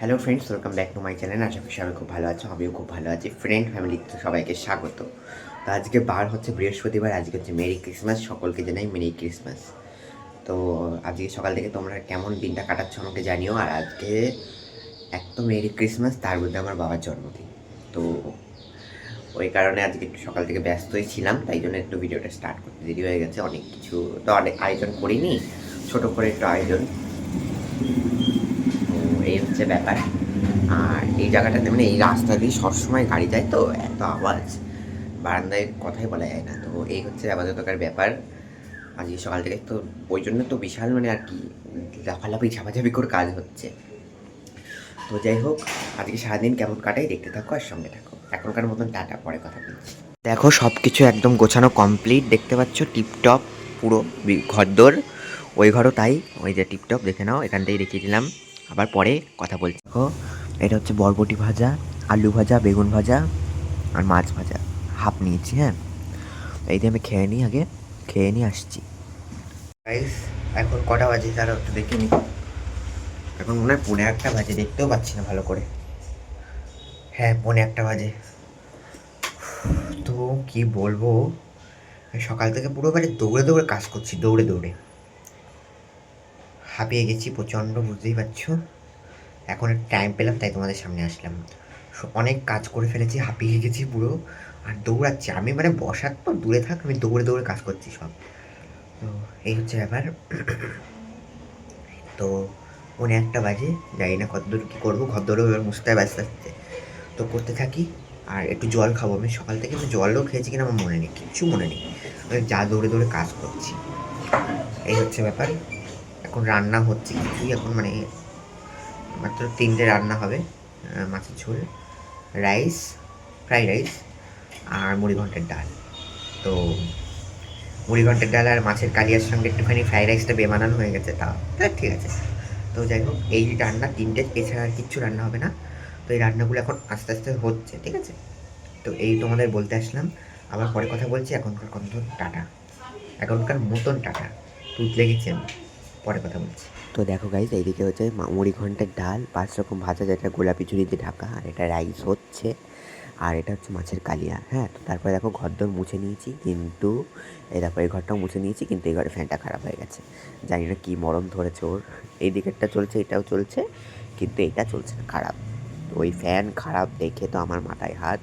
Hello friends welcome back to my channel আশা করি সবাই খুব ভালো আছো, আমিও খুব ভালো আছি। ফ্রেন্ড ফ্যামিলিতে সবাইকে স্বাগত। তো আজকে বার হচ্ছে বৃহস্পতিবার, আজকে হচ্ছে মেরি ক্রিসমাস সকলকে জানাই মেরি ক্রিসমাস তো আজকে সকাল থেকে তোমরা কেমন দিনটা কাটাচ্ছ আমাকে জানিও, আর আজকে এক তো মেরি ক্রিসমাস তার মধ্যে আমার বাবার জন্মদিন। তো ওই কারণে আজকে একটু সকাল থেকে ব্যস্তই ছিলাম, তাই জন্য একটু ভিডিওটা স্টার্ট করতে দেরি হয়ে গেছে। অনেক কিছু তো অনেক আয়োজন করিনি, ছোটো করে একটু আয়োজন। এই হচ্ছে ব্যাপার। আর এই জায়গাটাতে মানে এই রাস্তা দিয়ে সবসময় গাড়ি যায় তো, এত আওয়াজ। বারান্দায় কথাই বলা যায় না। তো এই হচ্ছে আপাততকার ব্যাপার। আজকে সকাল থেকে তো ওই জন্য তো বিশাল মানে আর কি লাফালাফি, ঝাপাঝাপি করে কাজ হচ্ছে। তো যাই হোক, আজকে সারাদিন কেমন কাটাই দেখতে থাকো আর সঙ্গে থাকো। এখনকার মতন টাটা, পরে কথা বলছি। দেখো সব কিছু একদম গোছানো কমপ্লিট। দেখতে পাচ্ছ টিপটপ পুরো ঘরদোর। ওই ঘরও তাই। ওই যে টিপটপ, দেখে নাও, এখানটাই রেখে দিলাম। আবার পরে কথা বলছি। দেখো এটা হচ্ছে বরবটি ভাজা আলু ভাজা বেগুন ভাজা আর মাছ ভাজা। হাফ নিয়েছি হ্যাঁ? এই দিয়ে আমি খেয়ে নিই আগে খেয়ে নিয়ে আসছি। এখন কটা বাজে তারা একটু দেখে নি এখন মনে হয় পৌনে একটা বাজে দেখতেও পাচ্ছি না ভালো করে। হ্যাঁ পৌনে একটা বাজে। তো কি বলব? সকাল থেকে পুরো মানে দৌড়ে দৌড়ে কাজ করছি দৌড়ে দৌড়ে। হাঁপিয়ে গেছি, প্রচণ্ড, বুঝতেই পারছ? এখন একটু টাইম পেলাম, তাই তোমাদের সামনে আসলাম। অনেক কাজ করে ফেলেছি, হাঁপিয়ে গেছি পুরো, আর দৌড়াচ্ছি। আমি মানে বসার তো দূরে থাক, আমি দৌড়ে দৌড়ে কাজ করছি সব। তো, এই হচ্ছে ব্যাপার। তো পৌনে একটা বাজে, জানি না কতদূর কী করব ঘর দৌড়েও এবার মুছতে হবে আস্তে আস্তে তো, করতে থাকি, আর একটু জল খাব। আমি সকাল থেকে আমি জলও খেয়েছি কিনা আমার মনে নেই, কিচ্ছু মনে নেই। যা দৌড়ে দৌড়ে কাজ করছি। এই হচ্ছে ব্যাপার। এখন রান্না হচ্ছে কিছুই এখন মানে মাত্র তিনটে রান্না হবে মাছের ঝোল, রাইস, ফ্রাইড রাইস আর মুড়ি ঘন্টের ডাল। তো মুড়ি ঘন্টের ডাল আর মাছের কালিয়ার সঙ্গে একটুখানি ফ্রাইড রাইসটা বেমানানো হয়ে গেছে, তা ঠিক আছে। তো যাই হোক, এই রান্না তিনটে, এছাড়া আর কিচ্ছু রান্না হবে না। তো এই রান্নাগুলো এখন আস্তে আস্তে হচ্ছে, ঠিক আছে? তো এই তোমাদের বলতে আসলাম, আবার পরে কথা বলছি। এখনকার কত টাটা। এখনকার মতন টাটা। তুত লেগেছে আমি। পরে কথা বলছি। তো দেখো গাইজ এইদিকে হচ্ছে মুড়ি ঘন্টের ডাল, পাঁচ রকম ভাজা, যেটা গোলাপি ঝুড়ি দিয়ে ঢাকা, আর এটা রাইস হচ্ছে, আর এটা হচ্ছে মাছের কালিয়া হ্যাঁ? তো তারপরে দেখো ঘরদোর মুছে নিয়েছি, কিন্তু এই দেখো, এই ঘরটাও মুছে নিয়েছি, কিন্তু এই ঘরে ফ্যানটা খারাপ হয়ে গেছে। জানি না কী মরম ধরেছে ওর, এই দিকেরটা চলছে, এটাও চলছে, কিন্তু এটা চলছে না, খারাপ। তো ওই ফ্যান খারাপ দেখে তো আমার মাথায় হাত,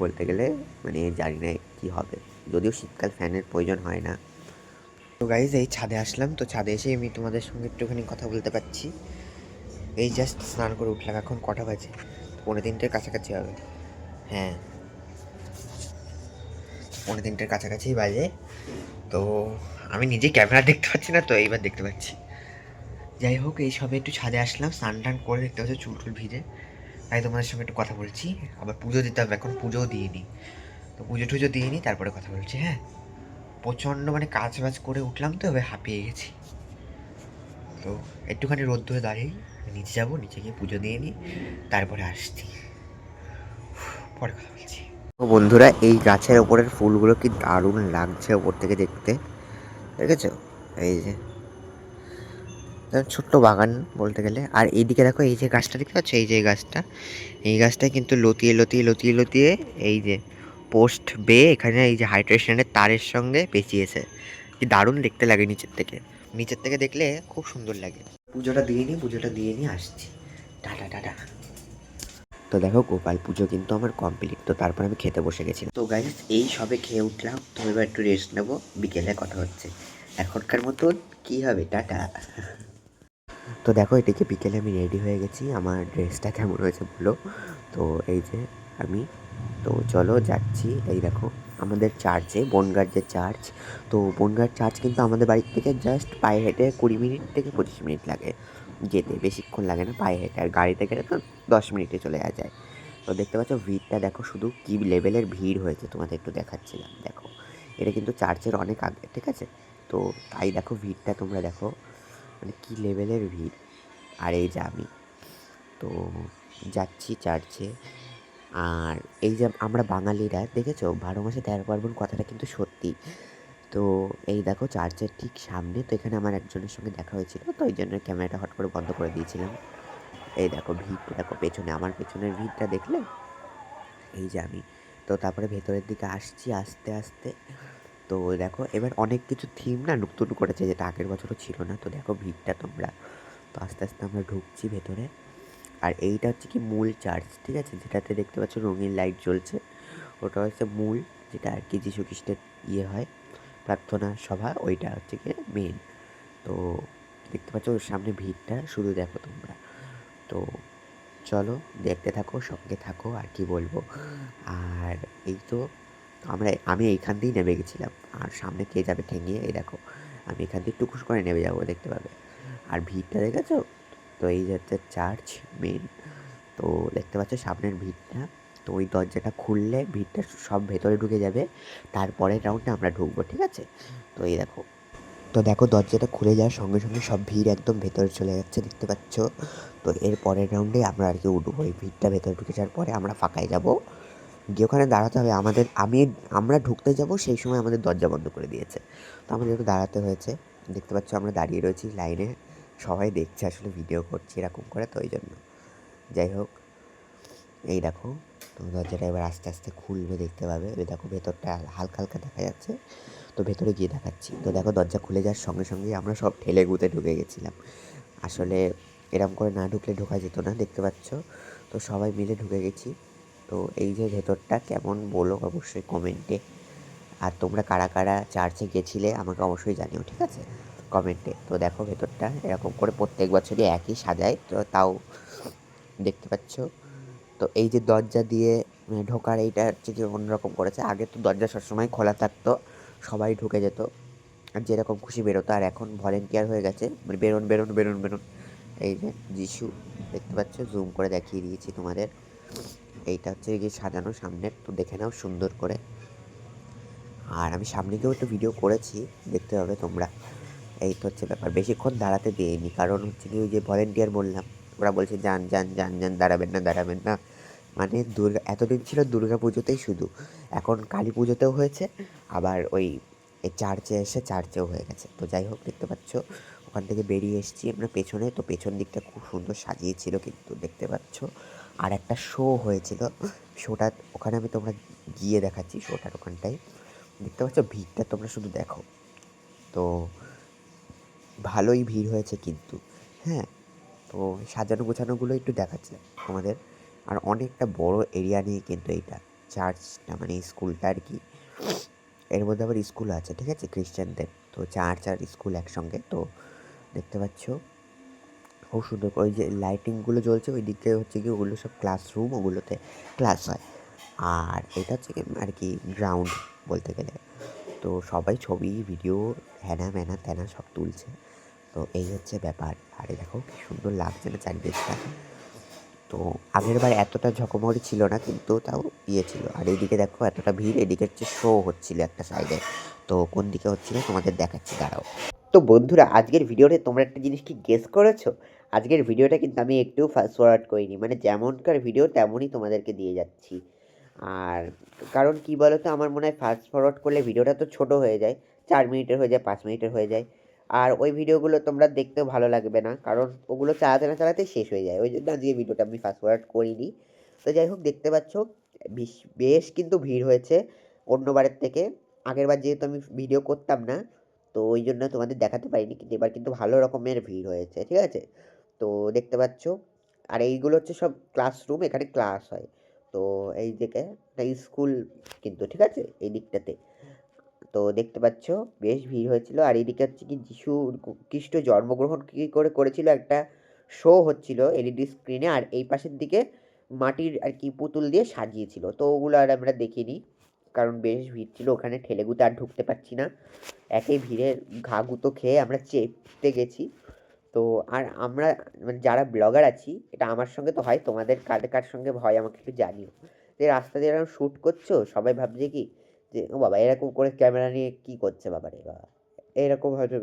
বলতে গেলে মানে জানি না কী হবে। যদিও শীতকাল ফ্যানের প্রয়োজন হয় না তো গাইজ এই ছাদে আসলাম। তো ছাদে এসে আমি তোমাদের সঙ্গে একটুখানি কথা বলতে পারছি। এই জাস্ট স্নান করে উঠলাম, এখন কটা বাজে? পৌনে তিনটের কাছাকাছি হবে। হ্যাঁ। পৌনে তিনটের কাছাকাছি বাজে। তো আমি নিজে ক্যামেরা দেখতে পাচ্ছি না, তো এইবার দেখতে পাচ্ছি। যাই হোক, এই সবে একটু ছাদে আসলাম, স্নান টান করে দেখতে পাচ্ছি চুল টুল ভিজে। তাই তোমাদের সঙ্গে একটু কথা বলছি। আবার পুজো দিতে হবে, এখন পুজোও দিয়ে নিই তো পুজো টুজো দিয়ে নিই তারপরে কথা বলছি হ্যাঁ? প্রচণ্ড মানে কাজ বাজ করে উঠলাম তো, এবার হাঁপিয়ে গেছি। তো একটুখানি রোদ ধরে দাঁড়িয়ে নিচে যাব, নিচে গিয়ে পুজো দিয়ে নিই, তারপরে আসছি। পরে কথা বলছি। বন্ধুরা, এই গাছের ওপরের ফুলগুলো কি দারুণ লাগছে ওপর থেকে দেখতে? দেখেছ? এই যে। ছোট্ট বাগান বলতে গেলে। আর এইদিকে দেখো, এই যে গাছটা, দেখতে পাচ্ছ? এই যে গাছটা। এই গাছটা কিন্তু লতিয়ে লতিয়ে লতিয়ে লতিয়ে, এই যে পোস্ট বেয়ে এখানে এই যে হাইড্রেশনের তারের সঙ্গে পেঁচিয়েছে। কি দারুণ দেখতে লাগে নিচের থেকে। নিচের থেকে দেখলে খুব সুন্দর লাগে। পুজোটা দিয়ে নিই পুজোটা দিয়ে নিয়ে আসছি। Tata tata. তো দেখো, গোপাল পুজো কিন্তু আমার কমপ্লিট তো তারপর আমি খেতে বসে গেছিলাম। তো গাইজ এই সবে খেয়ে উঠলাম। তো এবার একটু রেস্ট নেব। বিকেলে কথা হচ্ছে। এখনকার মতন কী হবে? টাটা। তো দেখো, এদিকে বিকেলে আমি রেডি হয়ে গেছি। আমার ড্রেসটা কেমন হয়েছে বলো? তো এই যে আমি তো চলো যাচ্ছি। এই দেখো, আমাদের চার্চে বনগার যে চার্চ তো বনগার চার্চ কিন্তু আমাদের বাড়ির থেকে জাস্ট পায়ে হেঁটে কুড়ি মিনিট থেকে পঁচিশ মিনিট লাগে যেতে। বেশিক্ষণ লাগে না পায়ে হেঁটে, আর গাড়িতে গেলে তো দশ মিনিটে চলে যাওয়া যায়। তো দেখতে পাচ্ছ ভিড়টা, দেখো শুধু কী লেভেলের ভিড় হয়েছে তোমাদের একটু দেখাচ্ছিলাম। দেখো, এটা কিন্তু চার্চের অনেক আগে, ঠিক আছে? তো তাই দেখো ভিড়টা তোমরা দেখো মানে কী লেভেলের ভিড়। আর এই যে আমি, তো যাচ্ছি চার্চে আর এই যে আমরা বাঙালিরা, দেখেছ? বারো মাসে তেরো পার্বণ কথাটা কিন্তু সত্যি। তো এই দেখো, চার্চের ঠিক সামনে তো এখানে আমার একজনের সঙ্গে দেখা হয়েছিল, তো ওই জন্য ক্যামেরাটা হট করে বন্ধ করে দিয়েছিলাম। এই দেখো ভিড়টা, দেখো পেছনে, আমার পেছনের ভিড়টা দেখলে? এই যে আমি। তো তারপরে ভেতরের দিকে আসছি আস্তে আস্তে। তো দেখো, এবার অনেক কিছু থিম না নতুন করেছে, যেটা আগের বছরও ছিল না। তো দেখো ভিড়টা তোমরা। তো আস্তে আস্তে আমরা ঢুকছি ভেতরে। আর এইটা হচ্ছে কি মূল চার্চ ঠিক আছে? যেটাতে দেখতে পাচ্ছ রঙিন লাইট জ্বলছে। ওটা হচ্ছে মূল, যেটা আর কি যীশু খ্রিস্টের ইয়ে হয়, প্রার্থনা সভা, ওইটা হচ্ছে কি মেন তো দেখতে পাচ্ছ ওর সামনে ভিড়টা, শুধু দেখো তোমরা। তো চলো, দেখতে থাকো, সঙ্গে থাকো, আর কি বলব। আর এই তো, আমরা, আমি এইখান দিয়েই নেমে গেছিলাম। আর সামনে কে যাবে ঠেঙিয়ে, এই দেখো, আমি এখান দিয়ে টুকুস করে নেমে যাব, দেখতে পাবে। আর ভিড়টা দেখেছ? তো এই হচ্ছে চার্চ মেন তো দেখতে পাচ্ছ সামনের ভিড়টা, তো ওই দরজাটা খুললে ভিড়টা সব ভেতরে ঢুকে যাবে তারপরের রাউন্ডে আমরা ঢুকবো, ঠিক আছে? তো এই দেখো। তো দেখো দরজাটা খুলে যাওয়ার সঙ্গে সঙ্গে সব ভিড় একদম ভেতরে চলে যাচ্ছে, দেখতে পাচ্ছ? তো এর পরের রাউন্ডে আমরা আর কি উঠবো, এই ভিড়টা ভেতরে ঢুকে যাওয়ার পরে আমরা ফাঁকায় যাব। গিয়ে ওখানে দাঁড়াতে হবে, আমাদের, আমি, আমরা ঢুকতে যাব, সেই সময় আমাদের দরজা বন্ধ করে দিয়েছে। তো আমাদের একটু দাঁড়াতে হয়েছে, দেখতে পাচ্ছ আমরা দাঁড়িয়ে রয়েছি লাইনে। সবাই দেখছে আসলে ভিডিও করছি এরকম করে, তো ওই জন্য। যাই হোক, এই দেখো তো দরজাটা এবার আস্তে আস্তে খুলবে, দেখতে পাবে। ওই দেখো, ভেতরটা হালকা হালকা দেখা যাচ্ছে। তো ভেতরে গিয়ে দেখাচ্ছি। তো দেখো, দরজা খুলে যাওয়ার সঙ্গে সঙ্গেই আমরা সব ঠেলে গুঁতে ঢুকে গেছিলাম। আসলে এরম করে না ঢুকলে ঢোকা যেত না, দেখতে পাচ্ছ? তো সবাই মিলে ঢুকে গেছি। তো এই যে ভেতরটা, কেমন বলো অবশ্যই কমেন্টে আর তোমরা কারা কারা চার্চে গেছিলে, আমাকে অবশ্যই জানিও, ঠিক আছে? কমেন্টে। তো দেখো ভেতরটা এরকম করে প্রত্যেক বছরই একই সাজায়, তো তাও দেখতে পাচ্ছ। তো এই যে দরজা দিয়ে ঢোকার এইটা হচ্ছে কি অন্যরকম করেছে। আগে তো দরজা সবসময় খোলা থাকতো, সবাই ঢুকে যেত। যেরকম খুশি বেরোতো, আর এখন ভলেন্টিয়ার হয়ে গেছে। মানে বেরোন বেরোন বেরোন বেরোন। এই যে যিশু, দেখতে পাচ্ছ? জুম করে দেখিয়ে দিয়েছি তোমাদের। এইটা হচ্ছে গিয়ে সাজানো সামনের, তো দেখে নাও সুন্দর করে। আর আমি সামনে গিয়েও একটু ভিডিও করেছি, দেখতে হবে তোমরা। এই তো হচ্ছে ব্যাপার। বেশিক্ষণ দাঁড়াতে দিইনি। কারণ হচ্ছে কি ওই যে ভলেন্টিয়ার বললাম, ওরা বলছে, যান যান যান যান, দাঁড়াবেন না দাঁড়াবেন না। মানে দুর্গা, এতদিন ছিল দুর্গা পুজোতেই শুধু। এখন কালী পুজোতেও হয়েছে, আবার ওই চার্চে এসে চার্চেও হয়ে গেছে। তো যাই হোক, দেখতে পাচ্ছ, ওখান থেকে বেরিয়ে এসেছি আমরা পেছনে। তো পেছন দিকটা খুব সুন্দর সাজিয়েছিল কিন্তু, দেখতে পাচ্ছ। আর একটা শো হয়েছিল। শোটা ওখানে আমি তোমরা গিয়ে দেখাচ্ছি শোটার ওখানটায়। দেখতে পাচ্ছ, ভিড়টা তোমরা শুধু দেখো। তো ভালোই ভিড় হয়েছে কিন্তু হ্যাঁ? তো সাজানো গোছানোগুলো একটু দেখাচ্ছে আমাদের আর অনেকটা বড় এরিয়া নিয়ে কিন্তু এইটা চার্চটা মানে স্কুলটা আর কি। এর মধ্যে আবার স্কুল আছে, ঠিক আছে? খ্রিস্টানদের তো চার্চ আর স্কুল একসঙ্গে, তো দেখতে পাচ্ছ। খুব সুন্দর ওই যে লাইটিংগুলো জ্বলছে ওই দিকে হচ্ছে কি ওগুলো সব ক্লাসরুম ওগুলোতে ক্লাস হয়। আর এটা হচ্ছে কি আর কি গ্রাউন্ড বলতে গেলে। তো সবাই ছবি ভিডিও হ্যানা ম্যানা ত্যানা সব তুলছে। তো এই হচ্ছে ব্যাপার। আরে দেখো কি সুন্দর লাগছে না চারিদিকটা। তো আগের বার এতটা ঝকমরি ছিল না, কিন্তু তাও ইয়ে ছিল। আর এইদিকে দেখো এতটা ভিড়, এদিকে হচ্ছে শো হচ্ছিল একটা সাইডে তো কোন দিকে হচ্ছিল তোমাদের দেখাচ্ছি, দাঁড়াও। তো বন্ধুরা, আজকের ভিডিওতে তোমরা একটা জিনিস কি গেস করেছ? আজকের ভিডিওটা কিন্তু আমি একটু ফাস্ট ফরওয়ার্ড করিনি। মানে যেমনকার ভিডিও তেমনই তোমাদেরকে দিয়ে যাচ্ছি। আর কারণ কি বলো তো আমার মনে হয় ফাস্ট ফরওয়ার্ড করলে ভিডিওটা তো ছোট হয়ে যায়, চার মিনিটের হয়ে যায়, পাঁচ মিনিটের হয়ে যায়। আর ওই ভিডিওগুলো তোমরা দেখতেও ভালো লাগবে না, কারণ ওগুলো চালাতে না চালাতে শেষ হয়ে যায়। ওই জন্য আজকে ভিডিওটা আমি ফাস্ট ফরওয়ার্ড করিনি। তো যাই হোক, দেখতে পাচ্ছ, বেশ- কিন্তু ভিড় হয়েছে অন্যবারের থেকে। আগেরবার যেহেতু আমি ভিডিও করতাম না, তো ওই জন্য তোমাদের দেখাতে পারিনি, কিন্তু এবার কিন্তু ভালো রকমের ভিড় হয়েছে, ঠিক আছে? তো দেখতে পাচ্ছ, আর এইগুলো হচ্ছে সব ক্লাসরুম এখানে ক্লাস হয়। তো এই দিকে স্কুল কিন্তু, ঠিক আছে? এই দিকটাতে। তো দেখতে পাচ্ছ, বেশ ভিড় হয়েছিল। আর এদিকে হচ্ছে কি যিশু খ্রিস্ট জন্মগ্রহণ কী করে করেছিল, একটা শো হচ্ছিল এলইডি স্ক্রিনে আর এই পাশের দিকে মাটির আর কি পুতুল দিয়ে সাজিয়েছিল। তো ওগুলো আর আমরা দেখিনি, কারণ বেশ ভিড় ছিল। ওখানে ঠেলেগুতে আর ঢুকতে পারছি না। একই ভিড়ের ঘা গুঁতো খেয়ে আমরা চেপতে গেছি। তো আর আমরা মানে যারা ব্লগার আছি, এটা আমার সঙ্গে তো হয়, তোমাদের কার কার সঙ্গে হয় আমাকে একটু জানিও। যে রাস্তা দিয়ে এরকম শ্যুট করছ, সবাই ভাবছে কি যে, ও বাবা, এরকম করে ক্যামেরা নিয়ে কী করছে বাবা রে বাবা? এরকম হয়তো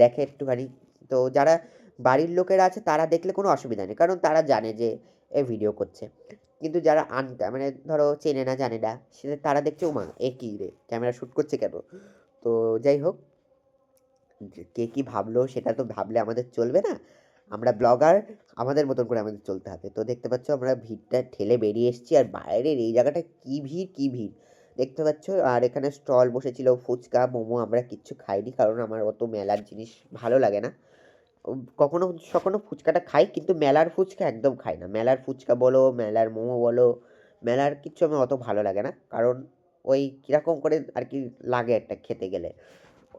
দেখে একটুখানি। তো যারা বাড়ির লোকেরা আছে, তারা দেখলে কোনো অসুবিধা নেই, কারণ তারা জানে যে, এ ভিডিও করছে। কিন্তু যারা আন মানে ধরো চেনে না, জানে না সেটা তারা দেখছে, ও মা, এ কী রে, ক্যামেরা শ্যুট করছে কেন? তো যাই হোক কে কী ভাবলো, সেটা তো ভাবলে আমাদের চলবে না। আমরা ব্লগার, আমাদের মতন করে আমাদের চলতে হবে। তো দেখতে পাচ্ছ, আমরা ভিড়টা ঠেলে বেরিয়ে এসেছি, আর বাইরের এই জায়গাটা কী ভিড় কী ভিড়? দেখতে পাচ্ছ? আর এখানে স্টল বসেছিল, ফুচকা, মোমো, আমরা কিচ্ছু খাইনি, কারণ আমার অত মেলার জিনিস ভালো লাগে না। কখনো কখনো ফুচকাটা খাই, কিন্তু মেলার ফুচকা একদম খাই না। মেলার ফুচকা বলো, মেলার মোমো বলো, মেলার কিচ্ছু আমার অত ভালো লাগে না। কারণ ওই কীরকম করে আর কি লাগে একটা খেতে গেলে।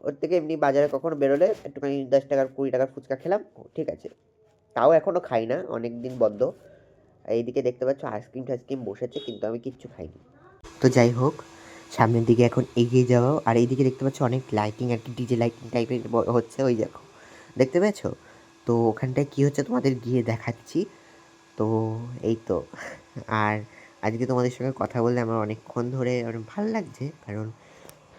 ওর থেকে এমনি বাজারে কখনো বেরোলে একটুখানি দশ টাকার, কুড়ি টাকার ফুচকা খেলাম ঠিক আছে। তাও এখনও খাই না অনেক দিন বন্ধ। এইদিকে দেখতে পাচ্ছ আইসক্রিম টাইসক্রিম বসেছে, কিন্তু আমি কিচ্ছু খাইনি। তো যাই হোক, সামনের দিকে এখন এগিয়ে যাওয়া আর এইদিকে দেখতে পাচ্ছ অনেক লাইটিং আর কি ডিজে লাইটিং টাইপের হচ্ছে ওই দেখো। দেখতে পেয়েছ? তো ওখানটায় কী হচ্ছে তোমাদের গিয়ে দেখাচ্ছি। তো এই তো। আর আজকে তোমাদের সঙ্গে কথা বললে আমার অনেকক্ষণ ধরে অনেক ভালো লাগছে, কারণ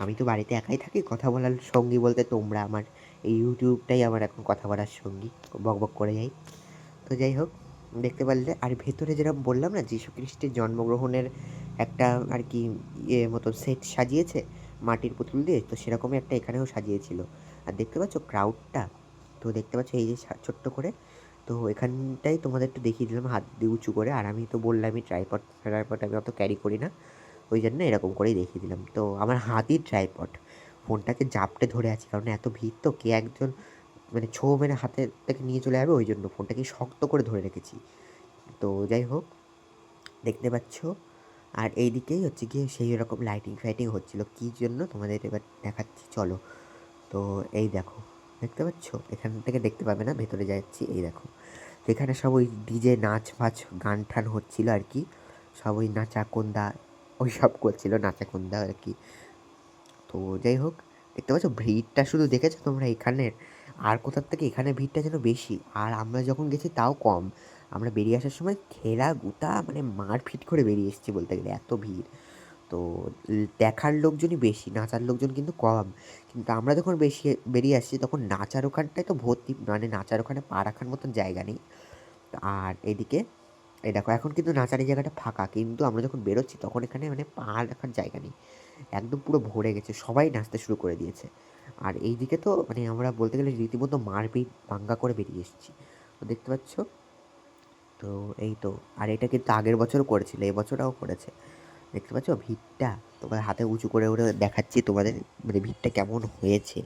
আমি তো বাড়িতে একাই থাকি, কথা বলার সঙ্গী বলতে তোমরা আমার এই ইউটিউবটাই আমার এখন কথা বলার সঙ্গী। বক বক করে যাই। তো যাই হোক দেখতে পারলে। আর ভেতরে যেরকম বললাম না যীশু খ্রিস্টের জন্মগ্রহণের একটা আর কি ইয়ে মতো সেট সাজিয়েছে, মাটির পুতুল দিয়ে, তো সেরকমই একটা এখানেও সাজিয়েছিল। আর দেখতে পাচ্ছ ক্রাউডটা তো দেখতে পাচ্ছ এই যে ছোট্ট করে। তো এখানটাই তোমাদের একটু দেখিয়ে দিলাম, হাত দিয়ে উঁচু করে। আর আমি তো বললামই ট্রাইপড ট্রাইপড আমি অত ক্যারি করি না। ওই জন্য এরকম করেই দেখিয়ে দিলাম। তো আমার হাতই ট্রাইপড ফোনটাকে জাপটে ধরে আছি, কারণ এত ভিড় তো কে একজন মানে ছো মেরে হাতে থেকে নিয়ে চলে যাবে ওই জন্য ফোনটাকে শক্ত করে ধরে রেখেছি। তো যাই হোক, দেখতে পাচ্ছ? আর এই দিকেই হচ্ছে গিয়ে সেই রকম লাইটিং ফাইটিং হচ্ছিল। কী জন্য? তোমাদের এবার দেখাচ্ছি, চলো। তো এই দেখো, দেখতে পাচ্ছ? এখান থেকে দেখতে পাবে না, ভেতরে যাচ্ছি, এই দেখো। তো এখানে সব ওই ডিজে নাচ ফাচ গান টান হচ্ছিল আর কি। সব ওই নাচা কোন্দা ওই সব করছিল নাচা কোন্দা আর কি। তো যাই হোক, দেখতে পাচ্ছ? ভিড়টা শুধু দেখেছ তোমরা এখানের? আর কোথার থেকে এখানে ভিড়টা যেন বেশি? আর আমরা যখন গেছি তাও কম। আমরা বেরিয়ে আসার সময় খেলা গুতা মানে মারপিট করে বেরিয়ে এসেছি বলতে গেলে, এত ভিড়। তো দেখার লোকজনই বেশি, নাচার লোকজন কিন্তু কম। কিন্তু আমরা যখন বেশি, বেরিয়ে আসছি তখন নাচার ওখানটায় তো ভর্তি মানে নাচার ওখানে পা রাখার মতন জায়গা নেই। আর এদিকে এই দেখো, এখন কিন্তু নাচার জায়গাটা ফাঁকা, কিন্তু আমরা যখন বেরোচ্ছি তখন এখানে মানে পাহাড় রাখার জায়গা নেই। একদম পুরো ভরে গেছে, সবাই নাচতে শুরু করে দিয়েছে। আর এই দিকে তো মানে আমরা বলতে গেলে রীতিমতো মারপিট দাঙ্গা করে বেরিয়ে এসেছি। তো দেখতে পাচ্ছ? তো এই তো, আর এটা কিন্তু আগের বছরও করেছিল এবছরও করেছে। দেখতে পাচ্ছ? ভিড়টা তোমার হাতে উঁচু করে ওরে দেখাচ্ছি তোমাদের মানে ভিড়টা কেমন হয়েছে।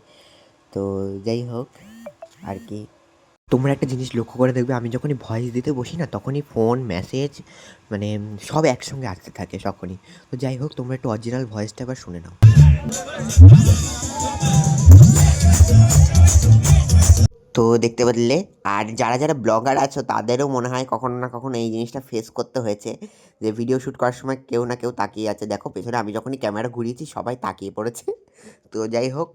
তো যাই হোক, আর কি। তোমরা একটা জিনিস লক্ষ্য করে দেখবে, আমি যখনই ভয়েস দিতে বসি না, তখনই ফোন মেসেজ মানে সব একসঙ্গে আসতে থাকে তখনই তো যাই হোক, তোমরা একটু অরিজিনাল ভয়েসটা এবার শুনে নাও। তো দেখতে পারলে, আর যারা যারা ব্লগার আছো, তাদেরও মনে হয় কখনো না কখনো এই জিনিসটা ফেস করতে হয়েছে, যে ভিডিও শ্যুট করার সময় কেউ না কেউ তাকিয়ে আছে। দেখো, পেছনে আমি যখনই ক্যামেরা ঘুরিয়েছি, সবাই তাকিয়ে পড়েছে। তো যাই হোক